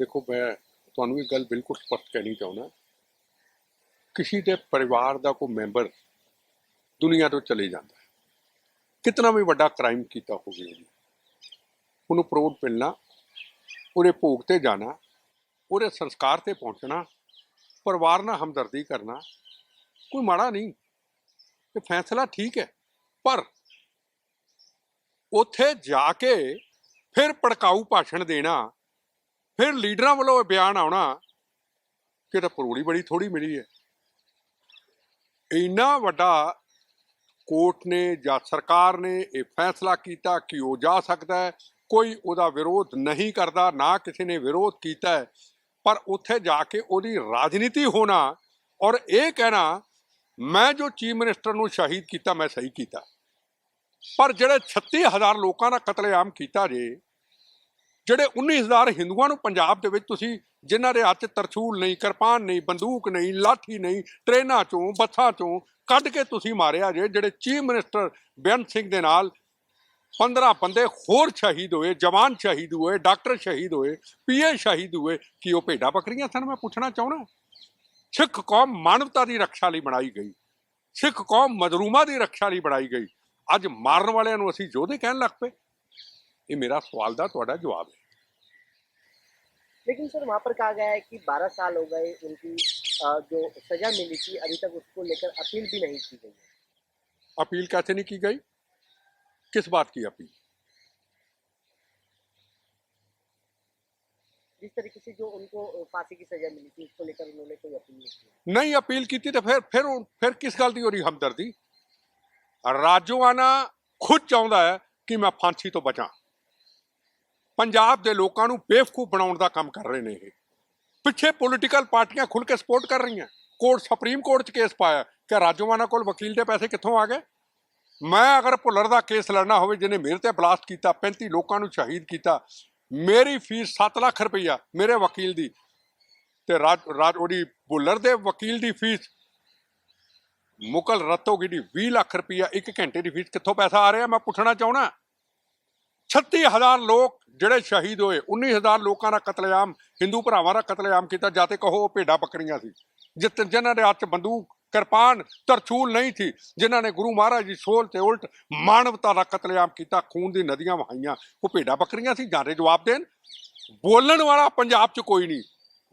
ਦੇਖੋ, ਮੈਂ ਤੁਹਾਨੂੰ ਇਹ ਗੱਲ ਬਿਲਕੁਲ ਸਪਸ਼ਟ ਕਹਿਣੀ ਚਾਹੁੰਦਾ। ਕਿਸੇ ਦੇ ਪਰਿਵਾਰ ਦਾ ਕੋਈ ਮੈਂਬਰ ਦੁਨੀਆ ਤੋਂ ਚਲੇ ਜਾਂਦਾ ਹੈ। ਕਿਤਨਾ ਵੀ ਵੱਡਾ ਕ੍ਰਾਈਮ ਕੀਤਾ ਹੋਵੇ ਉਹਨੇ, ਉਹਨੂੰ ਪ੍ਰੋਡ ਮਿਲਣਾ, ਉਹਦੇ ਭੋਗ ਤੇ ਜਾਣਾ, ਉਹਦੇ ਸੰਸਕਾਰ ਤੇ ਪਹੁੰਚਣਾ, ਪਰਿਵਾਰ ਨਾਲ ਹਮਦਰਦੀ ਕਰਨਾ, ਕੋਈ ਮਾੜਾ ਨਹੀਂ। ਇਹ ਫੈਸਲਾ ਠੀਕ ਹੈ, ਪਰ ਉੱਥੇ ਜਾ ਕੇ ਫਿਰ ਭੜਕਾਊ ਭਾਸ਼ਣ ਦੇਣਾ ਫਿਰ ਲੀਡਰਾਂ ਵੱਲੋਂ ਇਹ ਬਿਆਨ ਆਉਣਾ ਕਿ ਤਾਂ ਪਰੋਲੀ ਬੜੀ ਥੋੜੀ ਮਿਲੀ ਹੈ। ਇੰਨਾ ਵੱਡਾ ਕੋਰਟ ਨੇ ਜਾਂ ਸਰਕਾਰ ਨੇ ਇਹ ਫੈਸਲਾ ਕੀਤਾ ਕਿ ਉਹ ਜਾ ਸਕਦਾ ਹੈ, ਕੋਈ ਉਹਦਾ ਵਿਰੋਧ ਨਹੀਂ ਕਰਦਾ, ਨਾ ਕਿਸੇ ਨੇ ਵਿਰੋਧ ਕੀਤਾ ਹੈ, ਪਰ ਉੱਥੇ ਜਾ ਕੇ ਉਹਦੀ ਰਾਜਨੀਤੀ ਹੋਣਾ ਔਰ ਇਹ ਕਹਿਣਾ, ਮੈਂ ਜੋ ਚੀਫ ਮਿਨਿਸਟਰ ਨੂੰ ਸ਼ਹੀਦ ਕੀਤਾ, ਮੈਂ ਸਹੀ ਕੀਤਾ। ਪਰ ਜਿਹੜੇ 36000 ਲੋਕਾਂ ਦਾ ਕਤਲੇਆਮ ਕੀਤਾ ਜੇ ਜਿਹੜੇ 19000 ਹਿੰਦੂਆਂ ਨੂੰ ਪੰਜਾਬ ਦੇ ਵਿੱਚ ਤੁਸੀਂ ਜਿਨ੍ਹਾਂ ਦੇ ਹੱਥ 'ਚ ਤਰਛੂਲ ਨਹੀਂ, ਕਿਰਪਾਨ ਨਹੀਂ, ਬੰਦੂਕ ਨਹੀਂ, ਲਾਠੀ ਨਹੀਂ ਟ੍ਰੇਨਾਂ ਚੋਂ, ਬੱਸਾਂ ਚੋਂ ਕੱਢ ਕੇ ਤੁਸੀਂ ਮਾਰਿਆ ਜੇ, ਜਿਹੜੇ ਚੀਫ ਮਿਨਿਸਟਰ ਬੇਅੰਤ ਸਿੰਘ ਦੇ ਨਾਲ 15 ਬੰਦੇ ਹੋਰ ਸ਼ਹੀਦ ਹੋਏ, ਜਵਾਨ ਸ਼ਹੀਦ ਹੋਏ, ਡਾਕਟਰ ਸ਼ਹੀਦ ਹੋਏ, ਪੀਏ ਸ਼ਹੀਦ ਹੋਏ, ਕੀ ਉਹ ਭੇਡਾਂ ਬੱਕਰੀਆਂ ਸਨ ਮੈਂ ਪੁੱਛਣਾ ਚਾਹੁੰਦਾ? ਸਿੱਖ ਕੌਮ ਮਾਨਵਤਾ ਦੀ ਰੱਖਿਆ ਲਈ ਬਣਾਈ ਗਈ। ਸਿੱਖ ਕੌਮ ਮਜ਼ਲੂਮਾਂ ਦੀ ਰੱਖਿਆ ਲਈ ਬਣਾਈ ਗਈ। ਅੱਜ ਮਾਰਨ ਵਾਲਿਆਂ ਨੂੰ ਅਸੀਂ ਯੋਧੇ ਕਹਿਣ ਲੱਗ ਪਏ। ਇਹ ਮੇਰਾ ਸਵਾਲ ਦਾ ਤੁਹਾਡਾ ਜਵਾਬ ਹੈ लेकिन सर वहाँ पर कहा गया है कि 12 साल हो गए उनकी अ, जो सजा मिली थी अभी तक उसको लेकर अपील भी नहीं की गई है अपील कैसे नहीं की गई किस बात की अपील जिस तरीके से जो उनको अ, फांसी की सजा मिली थी उसको लेकर उन्होंने कोई अपील नहीं की नहीं अपील की थी तो फिर फिर फिर किस ਗੱਲ ਦੀ ਹੋ ਰਹੀ ਹਮਦਰਦੀ ਰਾਜੋਆਨਾ ਖੁਦ ਚਾਹੁੰਦਾ ਹੈ ਕਿ ਮੈਂ ਫਾਂਸੀ ਤੋਂ ਬਚਾਂ ਪੰਜਾਬ ਦੇ ਲੋਕਾਂ ਨੂੰ ਬੇਵਕੂਫ ਬਣਾਉਣ ਦਾ ਕੰਮ ਕਰ ਰਹੇ ਨੇ ਇਹ। ਪਿੱਛੇ ਪੋਲੀਟੀਕਲ ਪਾਰਟੀਆਂ ਖੁੱਲ ਕੇ ਸਪੋਰਟ ਕਰ ਰਹੀਆਂ। ਕੋਰਟ ਸੁਪਰੀਮ ਕੋਰਟ 'ਚ ਕੇਸ ਪਾਇਆ। ਕਿ ਰਾਜੋਆਨਾ ਕੋਲ ਵਕੀਲ ਦੇ ਪੈਸੇ ਕਿੱਥੋਂ ਆ ਗਏ? ਮੈਂ ਅਗਰ ਭੁੱਲਰ ਦਾ ਕੇਸ ਲੜਨਾ ਹੋਵੇ, ਜਿਹਨੇ ਮੇਰੇ ਤੇ ਬਲਾਸਟ ਕੀਤਾ 35 ਲੋਕਾਂ ਨੂੰ ਸ਼ਹੀਦ ਕੀਤਾ, ਮੇਰੀ ਫੀਸ 7 ਲੱਖ ਰੁਪਈਆ ਮੇਰੇ ਵਕੀਲ ਦੀ। ਤੇ ਰਾਜ ਰਾਜ, ਉਹਦੀ ਭੁੱਲਰ ਦੇ ਵਕੀਲ ਦੀ ਫੀਸ ਮੁਕਲ ਰਤੋਗੀ ਦੀ 20 ਲੱਖ ਰੁਪਈਆ ਇੱਕ ਘੰਟੇ ਦੀ ਫੀਸ ਕਿੱਥੋਂ ਪੈਸਾ ਆ ਰਿਹਾ? ਮੈਂ ਪੁੱਛਣਾ ਚਾਹਣਾ 36000 ਲੋਕ ਜਿਹੜੇ ਸ਼ਹੀਦ ਹੋਏ 19000 ਲੋਕਾਂ ਦਾ ਕਤਲੇਆਮ, ਹਿੰਦੂ ਭਰਾਵਾਂ ਦਾ ਕਤਲੇਆਮ ਕੀਤਾ, ਜਾਂ ਜਾਤੇ ਕਹੋ ਉਹ ਭੇਡਾਂ ਬੱਕਰੀਆਂ ਸੀ। ਜਿਤ, ਜਿਨ੍ਹਾਂ ਦੇ ਹੱਥ ਬੰਦੂਕ, ਕਿਰਪਾਨ, ਤਰਛੂਲ ਨਹੀਂ ਸੀ, ਜਿਨ੍ਹਾਂ ਨੇ ਗੁਰੂ ਮਹਾਰਾਜ ਦੀ ਸੋਲ ਤੇ ਉਲਟ ਮਾਨਵਤਾ ਦਾ ਕਤਲੇਆਮ ਕੀਤਾ, ਖੂਨ ਦੀ ਨਦੀਆਂ ਵਹਾਈਆਂ। ਉਹ ਭੇਡਾਂ ਬੱਕਰੀਆਂ ਸੀ ਜਾਂਦੇ ਜਵਾਬ ਦੇਣ? ਬੋਲਣ ਵਾਲਾ ਪੰਜਾਬ 'ਚ ਕੋਈ ਨਹੀਂ।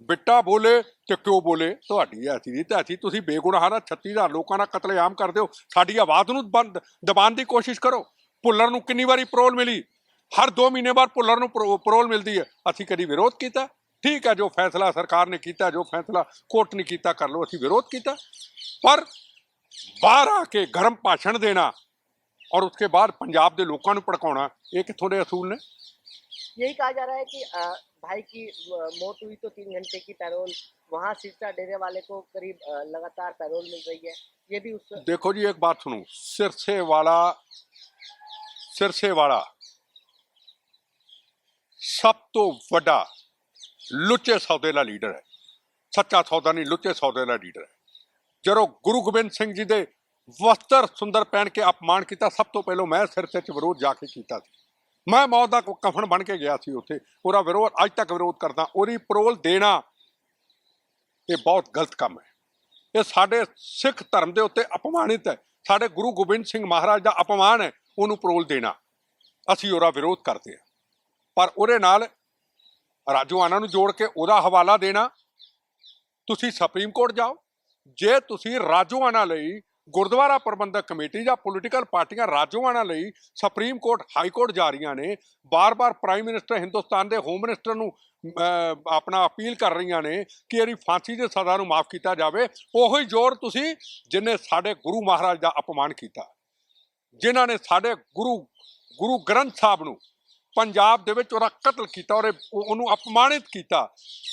ਬਿੱਟਾ ਬੋਲੇ ਤੇ ਕਿਉਂ ਬੋਲੇ? ਤੁਹਾਡੀ ਐਸੀ ਨਹੀਂ ਤਾਂ ਐਸੀ ਤੁਸੀਂ ਬੇਗੁਨਾਹ ਦਾ 36000 ਲੋਕਾਂ ਦਾ ਕਤਲੇਆਮ ਕਰਦੇ ਹੋ ਸਾਡੀ ਆਵਾਜ਼ ਨੂੰ ਬੰਦ, ਦਬਾਉਣ ਦੀ ਕੋਸ਼ਿਸ਼ ਕਰੋ। ਭੁੱਲਰ ਨੂੰ ਕਿੰਨੀ ਵਾਰੀ ਪਰੋਲ ਮਿਲੀ? ਹਰ 2 ਮਹੀਨੇ ਬਾਅਦ ਭੁੱਲਰ ਨੂੰ ਪਰੋ- ਪਰੋਲ ਮਿਲਦੀ ਹੈ ਅਸੀਂ ਕਦੀ ਵਿਰੋਧ ਕੀਤਾ ਠੀਕ ਹੈ ਜੋ ਫੈਸਲਾ ਸਰਕਾਰ ਨੇ ਕੀਤਾ ਜੋ ਫੈਸਲਾ ਕੋਰਟ ਨੇ ਕੀਤਾ ਕਰ ਲਓ ਅਸੀਂ ਵਿਰੋਧ ਕੀਤਾ ਪਰ ਬਾਹਰ ਆ ਕੇ ਗਰਮ ਭਾਸ਼ਣ ਦੇਣਾ ਔਰ ਉਸਕੇ ਬਾਅਦ ਪੰਜਾਬ ਦੇ ਲੋਕਾਂ ਨੂੰ ਭੜਕਾਉਣਾ ਇਹ ਕਿੱਥੋਂ ਦੇ ਅਸੂਲ ਨੇ यही कहा जा रहा है कि अ, भाई की अ, मौत हुई तो तीन घंटे की पैरोल वहाँ सिरसा डेरे वाले को करीब अ, लगातार पैरोल मिल रही है ये भी उस देखो जी एक बात सुनो सिरसे वाला सिरसे वाला ਸਭ ਤੋਂ ਵੱਡਾ ਲੁੱਚੇ ਸੌਦੇ ਦਾ ਲੀਡਰ ਹੈ। ਸੱਚਾ ਸੌਦਾ ਨਹੀਂ, ਲੁੱਚੇ ਸੌਦੇ ਦਾ ਲੀਡਰ ਹੈ। ਜਦੋਂ ਗੁਰੂ ਗੋਬਿੰਦ ਸਿੰਘ ਜੀ ਦੇ ਵਸਤਰ ਸੁੰਦਰ ਪਹਿਨ ਕੇ ਅਪਮਾਨ ਕੀਤਾ, ਸਭ ਤੋਂ ਪਹਿਲਾਂ ਮੈਂ ਸਿਰਸੇ 'ਚ ਵਿਰੋਧ ਜਾ ਕੇ ਕੀਤਾ ਸੀ। ਮੈਂ ਮੌਤ ਦਾ ਕਫਨ ਬਣ ਕੇ ਗਿਆ ਸੀ ਉੱਥੇ। ਉਹਦਾ ਵਿਰੋਧ ਅੱਜ ਤੱਕ ਵਿਰੋਧ ਕਰਦਾ। ਉਹਦੀ ਪਰੋਲ ਦੇਣਾ ਇਹ ਬਹੁਤ ਗਲਤ ਕੰਮ ਹੈ। ਇਹ ਸਾਡੇ ਸਿੱਖ ਧਰਮ ਦੇ ਉੱਤੇ ਅਪਮਾਨਿਤ ਹੈ। ਸਾਡੇ ਗੁਰੂ ਗੋਬਿੰਦ ਸਿੰਘ ਮਹਾਰਾਜ ਦਾ ਅਪਮਾਨ ਹੈ। ਉਹਨੂੰ ਪਰੋਲ ਦੇਣਾ। ਅਸੀਂ ਉਹਦਾ ਵਿਰੋਧ ਕਰਦੇ ਹਾਂ। ਪਰ ਉਹਦੇ ਨਾਲ ਰਾਜੋਆਨਾ ਨੂੰ ਜੋੜ ਕੇ ਉਹਦਾ ਹਵਾਲਾ ਦੇਣਾ, ਤੁਸੀਂ ਸੁਪਰੀਮ ਕੋਰਟ ਜਾਓ। ਜੇ ਤੁਸੀਂ ਰਾਜੋਆਨਾ ਲਈ ਗੁਰਦੁਆਰਾ ਪ੍ਰਬੰਧਕ ਕਮੇਟੀ ਜਾਂ ਪੋਲੀਟੀਕਲ ਪਾਰਟੀਆਂ ਰਾਜੋਆਨਾ ਲਈ ਸੁਪਰੀਮ ਕੋਰਟ, ਹਾਈ ਕੋਰਟ ਜਾ ਰਹੀਆਂ ਨੇ, ਬਾਰ-ਬਾਰ ਪ੍ਰਾਈਮ ਮਿਨਿਸਟਰ ਹਿੰਦੁਸਤਾਨ ਦੇ ਹੋਮ ਮਿਨਿਸਟਰ ਨੂੰ ਆਪਣਾ ਅਪੀਲ ਕਰ ਰਹੀਆਂ ਨੇ ਕਿ ਇਹਦੀ ਫਾਂਸੀ ਦੀ ਸਜ਼ਾ ਨੂੰ ਮਾਫ ਕੀਤਾ ਜਾਵੇ, ਉਹੀ ਜ਼ੋਰ ਤੁਸੀਂ ਜਿਨੇ ਸਾਡੇ ਗੁਰੂ ਮਹਾਰਾਜ ਦਾ ਅਪਮਾਨ ਕੀਤਾ, ਜਿਨ੍ਹਾਂ ਨੇ ਸਾਡੇ ਗੁਰੂ ਗੁਰੂ ਗ੍ਰੰਥ ਸਾਹਿਬ ਨੂੰ ਪੰਜਾਬ ਦੇ ਵਿੱਚ ਉਹਦਾ ਕਤਲ ਕੀਤਾ ਔਰ ਉਹਨੂੰ ਅਪਮਾਨਿਤ ਕੀਤਾ।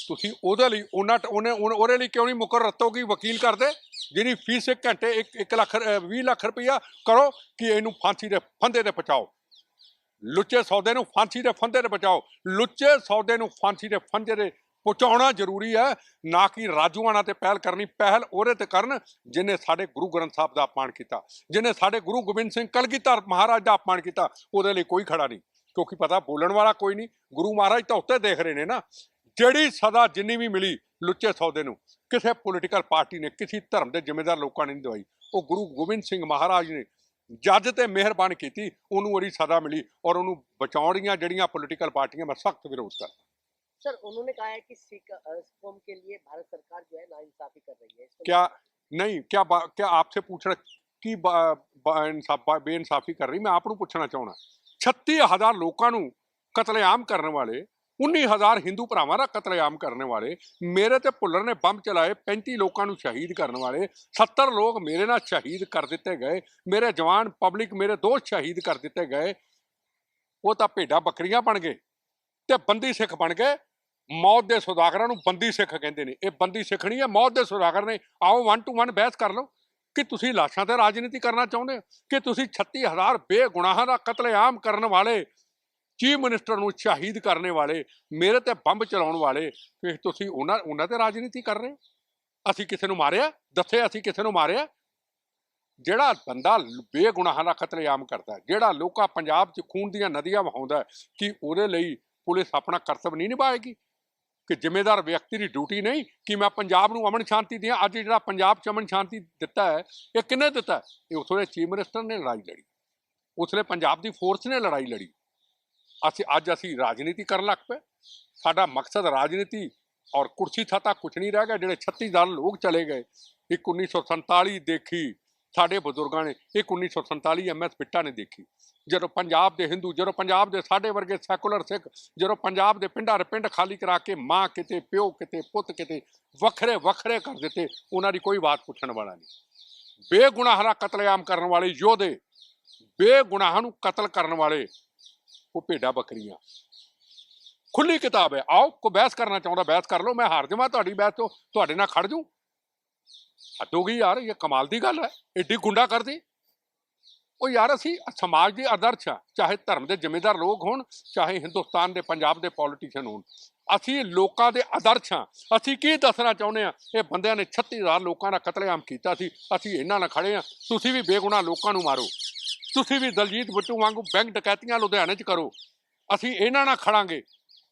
ਤੁਸੀਂ ਉਹਦੇ ਲਈ ਉਹਨਾਂ ਉਹਨੇ, ਉਹਨੇ- ਉਹਦੇ ਲਈ ਕਿਉਂ ਨਹੀਂ ਮੁਕਰ ਰੱਤੋਗੀ ਵਕੀਲ ਕਰਦੇ? ਜਿਹਦੀ ਫੀਸ ਇੱਕ ਘੰਟੇ 1 ਲੱਖ 20 ਲੱਖ ਰੁਪਈਆ ਕਰੋ ਕਿ ਇਹਨੂੰ ਫਾਂਸੀ ਦੇ ਫੰਦੇ ਤੇ ਪਹੁੰਚਾਓ। ਲੁੱਚੇ ਸੌਦੇ ਨੂੰ ਫਾਂਸੀ ਦੇ ਫੰਦੇ ਤੇ ਪਹੁੰਚਾਓ। ਲੁੱਚੇ ਸੌਦੇ ਨੂੰ ਫਾਂਸੀ ਦੇ ਫੰਦੇ ਤੇ ਪਹੁੰਚਾਉਣਾ ਜ਼ਰੂਰੀ ਹੈ, ਨਾ ਕਿ ਰਾਜੂਆਣਾ ਤੇ ਪਹਿਲ ਕਰਨੀ, ਪਹਿਲ ਉਹਦੇ ਤੇ ਕਰਨ ਜਿਨੇ ਸਾਡੇ ਗੁਰੂ ਗ੍ਰੰਥ ਸਾਹਿਬ ਦਾ ਅਪਮਾਨ ਕੀਤਾ। ਜਿਨੇ ਸਾਡੇ ਗੁਰੂ ਗੋਬਿੰਦ ਸਿੰਘ ਕਲਗੀਧਰ ਮਹਾਰਾਜ ਦਾ ਅਪਮਾਨ ਕੀਤਾ, ਉਹਦੇ ਲਈ ਕੋਈ ਖੜਾ ਨਹੀਂ। ਕਿਉਂਕਿ ਪਤਾ ਬੋਲਣ ਵਾਲਾ ਕੋਈ ਨਹੀਂ ਗੁਰੂ ਮਹਾਰਾਜ ਤਾਂ ਉੱਤੇ ਦੇਖ ਰਹੇ ਨੇ ਨਾ ਜਿਹੜੀ ਸਦਾ ਜਿੰਨੀ ਵੀ ਮਿਲੀ ਲੁੱਚੇ ਸੌਦੇ ਨੂੰ ਕਿਸੇ ਪੋਲੀਟੀਕਲ ਪਾਰਟੀ ਨੇ ਕਿਸੇ ਧਰਮ ਦੇ ਜ਼ਿੰਮੇਦਾਰ ਲੋਕਾਂ ਨੇ ਨਹੀਂ ਦਵਾਈ ਉਹ ਗੁਰੂ ਗੋਬਿੰਦ ਸਿੰਘ ਮਹਾਰਾਜ ਨੇ ਜੱਜ ਤੇ ਮਿਹਰਬਾਨ ਕੀਤੀ ਉਹਨੂੰ ਉਹਦੀ ਸਜ਼ਾ ਮਿਲੀ ਔਰ ਉਹਨੂੰ ਬਚਾਉਣੀਆਂ ਜਿਹੜੀਆਂ ਪੋਲੀਟੀਕਲ ਪਾਰਟੀਆਂ ਮੈਂ ਸਖਤ ਵਿਰੋਧ ਕਰਦਾ सर उन्होंने कहा है कि सिख अ, कौम के लिए भारत सरकार जो है नाइंसाफी कर रही है इसको क्या नहीं क्या बा- क्या आपसे पूछ रहा ਕੀ ਬਾ- ਬਾ- ਇਨਸਾਫ ਬਾ- ਬੇਇਨਸਾਫੀ ਕਰ ਰਹੀ ਮੈਂ ਆਪ ਨੂੰ ਪੁੱਛਣਾ ਚਾਹਣਾ 36000 ਲੋਕਾਂ ਨੂੰ ਕਤਲੇਆਮ ਕਰਨ ਵਾਲੇ 19000 ਹਿੰਦੂ ਭਰਾਵਾਂ ਦਾ ਕਤਲੇਆਮ ਕਰਨ ਵਾਲੇ, ਮੇਰੇ ਤੇ ਭੁੱਲਰ ਨੇ ਬੰਬ ਚਲਾਏ 35 ਲੋਕਾਂ ਨੂੰ ਸ਼ਹੀਦ ਕਰਨ ਵਾਲੇ 70 ਲੋਕ ਮੇਰੇ ਨਾਲ ਸ਼ਹੀਦ ਕਰ ਦਿੱਤੇ ਗਏ, ਮੇਰੇ ਜਵਾਨ ਪਬਲਿਕ ਮੇਰੇ ਦੋਸਤ ਸ਼ਹੀਦ ਕਰ ਦਿੱਤੇ ਗਏ, ਉਹ ਤਾਂ ਭੇਡਾਂ ਬੱਕਰੀਆਂ ਬਣ ਗਏ ਤੇ ਬੰਦੀ ਸਿੱਖ ਬਣ ਗਏ। ਮੌਤ ਦੇ ਸੁਦਾਗਰਾਂ ਨੂੰ ਬੰਦੀ ਸਿੱਖ ਕਹਿੰਦੇ ਨੇ। ਇਹ ਬੰਦੀ ਸਿੱਖ ਨਹੀਂ ਹੈ ਮੌਤ ਦੇ ਸੁਦਾਗਰ ਨੇ, ਆਓ 1 ਟੂ 1 ਬਹਿਸ ਕਰ ਲਓ। ਕਿ ਤੁਸੀਂ ਲਾਸ਼ਾਂ ਤੇ ਰਾਜਨੀਤੀ ਕਰਨਾ ਚਾਹੁੰਦੇ ਹੋ? ਕਿ ਤੁਸੀਂ 36000 ਬੇਗੁਨਾਹਾਂ ਦਾ ਕਤਲੇਆਮ ਕਰਨ ਵਾਲੇ, ਚੀਫ ਮਿਨਿਸਟਰ ਨੂੰ ਸ਼ਹੀਦ ਕਰਨ ਵਾਲੇ, ਮੇਰੇ ਤੇ ਬੰਬ ਚਲਾਉਣ ਵਾਲੇ ਕਿ ਤੁਸੀਂ ਉਹਨਾਂ ਉਹਨਾਂ ਤੇ ਰਾਜਨੀਤੀ ਕਰ ਰਹੇ ਹੋ? ਅਸੀਂ ਕਿਸੇ ਨੂੰ ਮਾਰਿਆ? ਦੱਸੇ ਅਸੀਂ ਕਿਸੇ ਨੂੰ ਮਾਰਿਆ? ਜਿਹੜਾ ਬੰਦਾ ਬੇਗੁਨਾਹਾਂ ਦਾ ਕਤਲੇਆਮ ਕਰਦਾ, ਜਿਹੜਾ ਲੋਕਾਂ ਪੰਜਾਬ 'ਚ ਖੂਨ ਦੀਆਂ ਨਦੀਆਂ ਵਹਾਉਂਦਾ, ਕਿ ਉਹਦੇ ਲਈ ਪੁਲਿਸ ਆਪਣਾ ਕਰਤੱਵ ਨਹੀਂ ਨਿਭਾਏਗੀ? ਕਿ ਜ਼ਿੰਮੇਦਾਰ ਵਿਅਕਤੀ ਦੀ ਡਿਊਟੀ ਨਹੀਂ, ਕਿ ਮੈਂ ਪੰਜਾਬ ਨੂੰ ਅਮਨ ਸ਼ਾਂਤੀ ਦਿਆਂ, ਅੱਜ ਜਿਹੜਾ ਪੰਜਾਬ 'ਚ ਅਮਨ ਸ਼ਾਂਤੀ ਦਿੱਤਾ ਹੈ, ਇਹ ਕਿੰਨੇ ਦਿੱਤਾ? ਇਹ ਇਹ ਦੇ ਚੀਫ ਮਿਨਿਸਟਰ ਨੇ ਲੜਾਈ ਲੜੀ। ਉਸਲੇ ਪੰਜਾਬ ਦੀ ਫੋਰਸ ਨੇ ਲੜਾਈ ਲੜੀ। ਅਸੀਂ, ਅੱਜ ਅਸੀਂ ਰਾਜਨੀਤੀ ਕਰਨ ਲੱਗ ਪਏ। ਸਾਡਾ ਮਕਸਦ ਰਾਜਨੀਤੀ ਔਰ ਕੁਰਸੀ ਥਾਤਾ ਕੁਛ ਨਹੀਂ ਰਹਿ ਗਿਆ, ਜਿਹੜੇ 36000 ਲੋਕ ਚਲੇ ਗਏ, ਇੱਕ 1947 ਦੇਖੀ। ਸਾਡੇ ਬਜ਼ੁਰਗਾਂ ਨੇ ਇੱਕ 1947 ਐਮਐਸ ਪਿੱਟਾ ਨੇ ਦੇਖੀ। ਜਦੋਂ ਪੰਜਾਬ ਦੇ ਹਿੰਦੂ, ਜਦੋਂ ਪੰਜਾਬ ਦੇ ਸਾਡੇ ਵਰਗੇ ਸੈਕੂਲਰ ਸਿੱਖ, ਜਦੋਂ ਪੰਜਾਬ ਦੇ ਪਿੰਡਾਂ ਦੇ ਪਿੰਡ ਖਾਲੀ ਕਰਾ ਕੇ ਮਾਂ ਕਿਤੇ, ਪਿਓ ਕਿਤੇ, ਪੁੱਤ ਕਿਤੇ ਵੱਖਰੇ ਵੱਖਰੇ ਕਰ ਦਿੱਤੇ, ਉਹਨਾਂ ਦੀ ਕੋਈ ਬਾਤ ਪੁੱਛਣ ਵਾਲਾ ਨਹੀਂ। ਬੇਗੁਨਾਹ ਦਾ ਕਤਲੇਆਮ ਕਰਨ ਵਾਲੇ ਯੋਧੇ, ਬੇਗੁਨਾਹਾਂ ਨੂੰ ਕਤਲ ਕਰਨ ਵਾਲੇ, ਉਹ ਭੇਡਾਂ ਬੱਕਰੀਆਂ। ਖੁੱਲੀ ਕਿਤਾਬ ਹੈ। ਆਓ ਕੋ ਬਹਿਸ ਕਰਨਾ ਚਾਹੁੰਦਾ, ਬਹਿਸ ਕਰ ਲਓ, ਮੈਂ ਹਾਰ ਜਾਵਾਂ, ਤੁਹਾਡੀ ਬਹਿਸ ਤੋਂ, ਤੁਹਾਡੇ ਨਾਲ ਖੜ ਜੂ ਹੱਦ ਹੋ ਗਈ ਯਾਰ, ਇਹ ਕਮਾਲ ਦੀ ਗੱਲ ਹੈ, ਏਡੀ ਗੁੰਡਾ ਕਰਦੀ। ਉਹ ਯਾਰ ਅਸੀਂ ਸਮਾਜ ਦੇ ਆਦਰਸ਼ ਆ ਚਾਹੇ ਧਰਮ ਦੇ ਜ਼ਿੰਮੇਦਾਰ ਲੋਕ ਹੋਣ, ਚਾਹੇ ਹਿੰਦੁਸਤਾਨ ਦੇ, ਪੰਜਾਬ ਦੇ ਪੋਲੀਟੀਸ਼ੀਅਨ ਹੋਣ। ਅਸੀਂ ਲੋਕਾਂ ਦੇ ਆਦਰਸ਼ ਆ ਅਸੀਂ ਕੀ ਦੱਸਣਾ ਚਾਹੁੰਦੇ ਆ ਇਹ ਬੰਦਿਆਂ ਨੇ 36000 ਲੋਕਾਂ ਦਾ ਕਤਲੇਆਮ ਕੀਤਾ ਸੀ। ਅਸੀਂ ਇਹਨਾਂ ਨਾਲ ਖੜੇ ਆ ਤੁਸੀਂ ਵੀ ਬੇਗੁਨਾਹ ਲੋਕਾਂ ਨੂੰ ਮਾਰੋ। ਤੁਸੀਂ ਵੀ ਦਲਜੀਤ ਬਿੱਟੂ ਵਾਂਗੂ ਬੈਂਕ ਡਕੈਤੀਆਂ ਲੁਧਿਆਣੇ 'ਚ ਕਰੋ। ਅਸੀਂ ਇਹਨਾਂ ਨਾਲ ਖੜਾਂਗੇ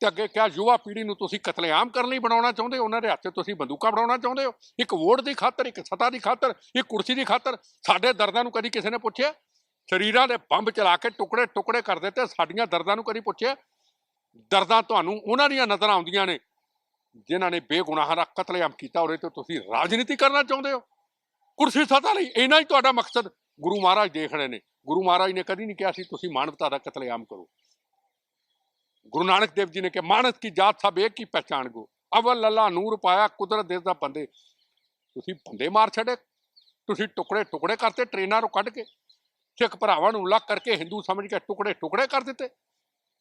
ਤੇ ਅੱਗੇ ਕਿਹਾ, ਯੁਵਾ ਪੀੜ੍ਹੀ ਨੂੰ ਤੁਸੀਂ ਕਤਲੇਆਮ ਕਰਨ ਲਈ ਬਣਾਉਣਾ ਚਾਹੁੰਦੇ ਹੋ? ਉਹਨਾਂ ਦੇ ਹੱਥ 'ਚ ਤੁਸੀਂ ਬੰਦੂਕਾਂ ਬਣਾਉਣਾ ਚਾਹੁੰਦੇ ਹੋ? ਇੱਕ ਵੋਟ ਦੀ ਖਾਤਰ, ਇੱਕ ਸੱਤਾ ਦੀ ਖਾਤਰ, ਇੱਕ ਕੁਰਸੀ ਦੀ ਖਾਤਰ? ਸਾਡੇ ਦਰਦਾਂ ਨੂੰ ਕਦੀ ਕਿਸੇ ਨੇ ਪੁੱਛਿਆ? ਸਰੀਰਾਂ ਦੇ ਬੰਬ ਚਲਾ ਕੇ ਟੁਕੜੇ ਟੁਕੜੇ ਕਰ ਦਿੱਤੇ, ਸਾਡੀਆਂ ਦਰਦਾਂ ਨੂੰ ਕਦੀ ਪੁੱਛਿਆ? ਦਰਦਾਂ ਤੁਹਾਨੂੰ ਉਹਨਾਂ ਦੀਆਂ ਨਜ਼ਰ ਆਉਂਦੀਆਂ ਨੇ, ਜਿਨ੍ਹਾਂ ਨੇ ਬੇਗੁਨਾਹਾਂ ਦਾ ਕਤਲੇਆਮ ਕੀਤਾ, ਉਹਦੇ ਤੇ ਤੁਸੀਂ ਰਾਜਨੀਤੀ ਕਰਨਾ ਚਾਹੁੰਦੇ ਹੋ? ਕੁਰਸੀ ਸਤਾ ਲਈ ਇਹਨਾਂ ਹੀ ਤੁਹਾਡਾ ਮਕਸਦ? ਗੁਰੂ ਮਹਾਰਾਜ ਦੇਖ ਰਹੇ ਨੇ। ਗੁਰੂ ਮਹਾਰਾਜ ਨੇ ਕਦੀ ਨਹੀਂ ਕਿਹਾ ਸੀ, ਤੁਸੀਂ ਮਾਨਵਤਾ ਦਾ ਕਤਲੇਆਮ ਕਰੋ। ਗੁਰੂ ਨਾਨਕ ਦੇਵ ਜੀ ਨੇ ਕਿਹਾ, ਮਾਨਸ ਕੀ ਜਾਤ ਸਭ ਇੱਕ ਹੀ ਪਹਿਚਾਨ ਗੋ। ਅਵਲ ਅੱਲਾ ਨੂਰ ਪਾਇਆ, ਕੁਦਰਤ ਦੇ ਦਾ ਬੰਦੇ। ਤੁਸੀਂ ਬੰਦੇ ਮਾਰ ਛੱਡੇ, ਤੁਸੀਂ ਟੁਕੜੇ ਟੁਕੜੇ ਕਰਤੇ, ਟ੍ਰੇਨਾਂ ਨੂੰ ਕੱਢ ਕੇ, ਸਿੱਖ ਭਰਾਵਾਂ ਨੂੰ ਲੱਕ ਕਰਕੇ ਹਿੰਦੂ ਸਮਝ ਕੇ ਟੁਕੜੇ ਟੁਕੜੇ ਕਰ ਦਿੱਤੇ।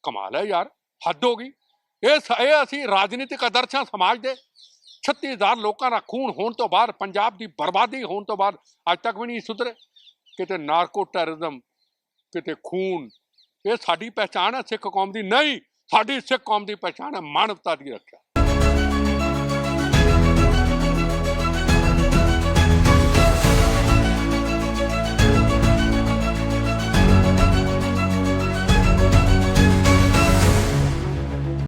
ਕਮਾਲ ਹੈ ਯਾਰ, ਹੱਦ ਹੋ ਗਈ। ਇਹ ਸ- ਇਹ ਅਸੀਂ ਰਾਜਨੀਤਿਕ ਆਦਰਸ਼ਾਂ ਸਮਾਜ ਦੇ 36000 ਲੋਕਾਂ ਦਾ ਖੂਨ ਹੋਣ ਤੋਂ ਬਾਅਦ, ਪੰਜਾਬ ਦੀ ਬਰਬਾਦੀ ਹੋਣ ਤੋਂ ਬਾਅਦ ਅੱਜ ਤੱਕ ਵੀ ਨਹੀਂ ਸੁਧਰੇ। ਕਿਤੇ ਨਾਰਕੋ ਟੈਰਰਿਜ਼ਮ ਕਿਤੇ ਖੂਨ, ਇਹ ਸਾਡੀ ਪਹਿਚਾਣ ਹੈ ਸਿੱਖ ਕੌਮ ਦੀ। ਨਹੀਂ ਸਾਡੀ ਸਿੱਖ ਕੌਮ ਦੀ ਪਹਿਚਾਣ ਹੈ ਮਾਨਵਤਾ ਦੀ ਰੱਖਿਆ।